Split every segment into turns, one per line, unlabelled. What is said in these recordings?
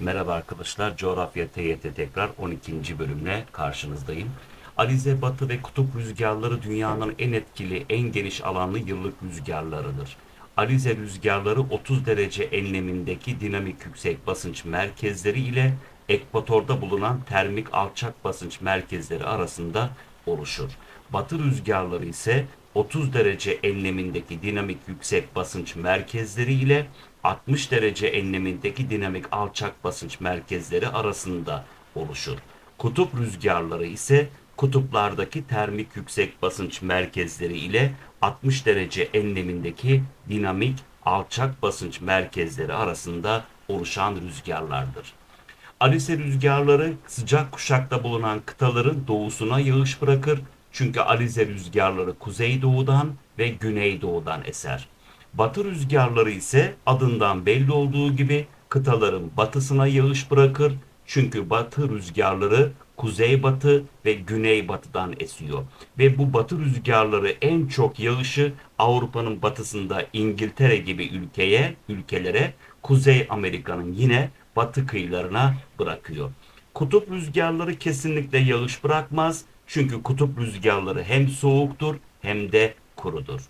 Merhaba arkadaşlar, Coğrafya TYT tekrar 12. bölümle karşınızdayım. Alize Batı ve kutup rüzgarları dünyanın en etkili, en geniş alanlı yıllık rüzgarlarıdır. Alize rüzgarları 30 derece enlemindeki dinamik yüksek basınç merkezleri ile ekvatorda bulunan termik alçak basınç merkezleri arasında oluşur. Batı rüzgarları ise 30 derece enlemindeki dinamik yüksek basınç merkezleri ile 60 derece enlemindeki dinamik alçak basınç merkezleri arasında oluşur. Kutup rüzgarları ise kutuplardaki termik yüksek basınç merkezleri ile 60 derece enlemindeki dinamik alçak basınç merkezleri arasında oluşan rüzgarlardır. Alice rüzgarları sıcak kuşakta bulunan kıtaların doğusuna yağış bırakır. Çünkü Alize rüzgarları kuzeydoğudan ve güneydoğudan eser. Batı rüzgarları ise adından belli olduğu gibi kıtaların batısına yağış bırakır. Çünkü batı rüzgarları kuzeybatı ve güneybatıdan esiyor. Ve bu batı rüzgarları en çok yağışı Avrupa'nın batısında İngiltere gibi ülkeye, ülkelere, Kuzey Amerika'nın yine batı kıyılarına bırakıyor. Kutup rüzgarları kesinlikle yağış bırakmaz. Çünkü kutup rüzgarları hem soğuktur hem de kurudur.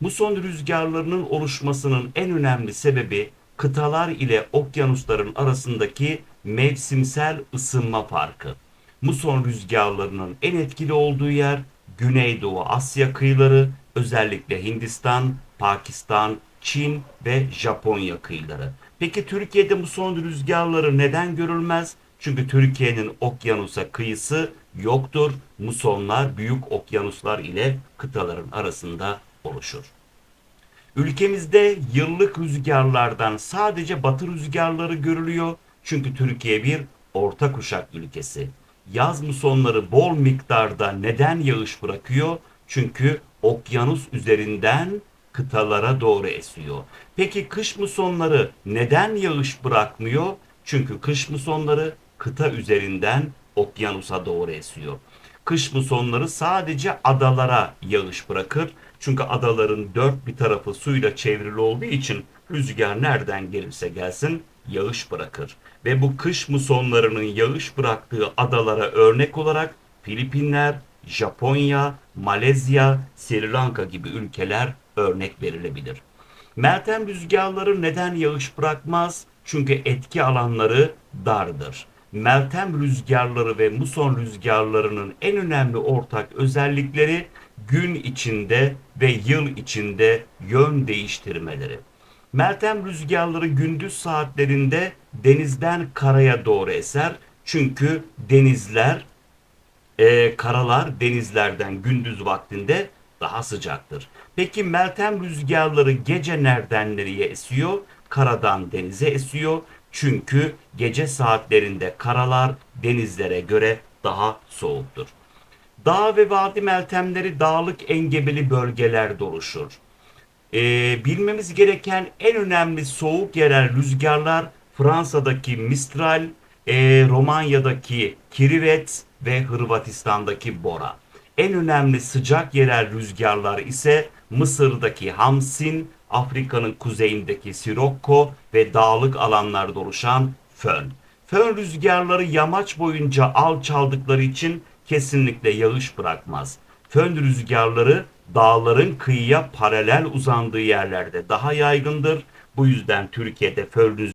Muson rüzgarlarının oluşmasının en önemli sebebi kıtalar ile okyanusların arasındaki mevsimsel ısınma farkı. Muson rüzgarlarının en etkili olduğu yer Güneydoğu Asya kıyıları, özellikle Hindistan, Pakistan, Çin ve Japonya kıyıları. Peki Türkiye'de muson rüzgarları neden görülmez? Çünkü Türkiye'nin okyanusa kıyısı yoktur. Musonlar büyük okyanuslar ile kıtaların arasında oluşur. Ülkemizde yıllık rüzgarlardan sadece batı rüzgarları görülüyor. Çünkü Türkiye bir orta kuşak ülkesi. Yaz musonları bol miktarda neden yağış bırakıyor? Çünkü okyanus üzerinden kıtalara doğru esiyor. Peki kış musonları neden yağış bırakmıyor? Çünkü kış musonları kıta üzerinden okyanusa doğru esiyor. Kış musonları sadece adalara yağış bırakır. Çünkü adaların dört bir tarafı suyla çevrili olduğu için rüzgar nereden gelirse gelsin yağış bırakır. Ve bu kış musonlarının yağış bıraktığı adalara örnek olarak Filipinler, Japonya, Malezya, Sri Lanka gibi ülkeler örnek verilebilir. Meltem rüzgarları neden yağış bırakmaz? Çünkü etki alanları dardır. Meltem rüzgarları ve muson rüzgarlarının en önemli ortak özellikleri gün içinde ve yıl içinde yön değiştirmeleri. Meltem rüzgarları gündüz saatlerinde denizden karaya doğru eser. Çünkü denizler, e, karalar denizlerden gündüz vaktinde daha sıcaktır. Peki Meltem rüzgarları gece nereden nereye esiyor? Karadan denize esiyor. Çünkü gece saatlerinde karalar denizlere göre daha soğuktur. Dağ ve vadi meltemleri dağlık engebeli bölgelerde oluşur. Ee, bilmemiz gereken en önemli soğuk yerel rüzgarlar Fransa'daki Mistral, e, Romanya'daki Kirivet ve Hırvatistan'daki Bora. En önemli sıcak yerel rüzgarlar ise Mısır'daki Hamsin, Afrika'nın kuzeyindeki Sirocco ve dağlık alanlarda oluşan Fön. Fön rüzgarları yamaç boyunca alçaldıkları için kesinlikle yağış bırakmaz. Fön rüzgarları dağların kıyıya paralel uzandığı yerlerde daha yaygındır. Bu yüzden Türkiye'de fön